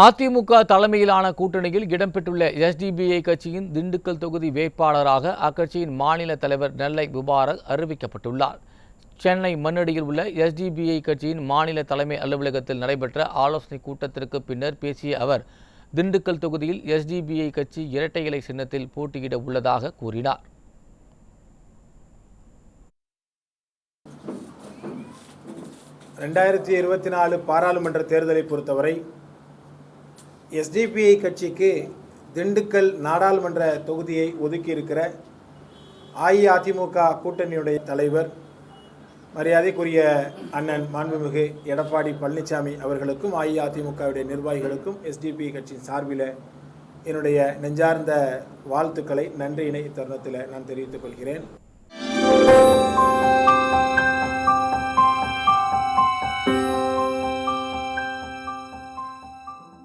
அதிமுக தலைமையிலான கூட்டணியில் இடம்பெற்றுள்ள எஸ்டிபிஐ கட்சியின் திண்டுக்கல் தொகுதி வேட்பாளராக அக்கட்சியின் மாநில தலைவர் நெல்லை முபாரக் அறிவிக்கப்பட்டுள்ளார். சென்னை மண்ணடியில் உள்ள எஸ்டிபிஐ கட்சியின் மாநில தலைமை அலுவலகத்தில் நடைபெற்ற ஆலோசனை கூட்டத்திற்கு பின்னர் பேசிய அவர் திண்டுக்கல் தொகுதியில் எஸ்டிபிஐ கட்சி இரட்டை இலை சின்னத்தில் போட்டியிட உள்ளதாக கூறினார். ரெண்டாயிரத்தி இருபத்தி நாலு பாராளுமன்ற தேர்தலை பொறுத்தவரை எஸ்டிபிஐ கட்சிக்கு திண்டுக்கல் நாடாளுமன்ற தொகுதியை ஒதுக்கியிருக்கிற அஇஅதிமுக கூட்டணியுடைய தலைவர் மரியாதைக்குரிய அண்ணன் மாண்புமிகு எடப்பாடி பழனிசாமி அவர்களுக்கும் அஇஅதிமுகவுடைய நிர்வாகிகளுக்கும் எஸ்டிபிஐ கட்சியின் சார்பில் என்னுடைய நெஞ்சார்ந்த வாழ்த்துக்களை நன்றியினை இத்தருணத்தில் நான் தெரிவித்துக் கொள்கிறேன்.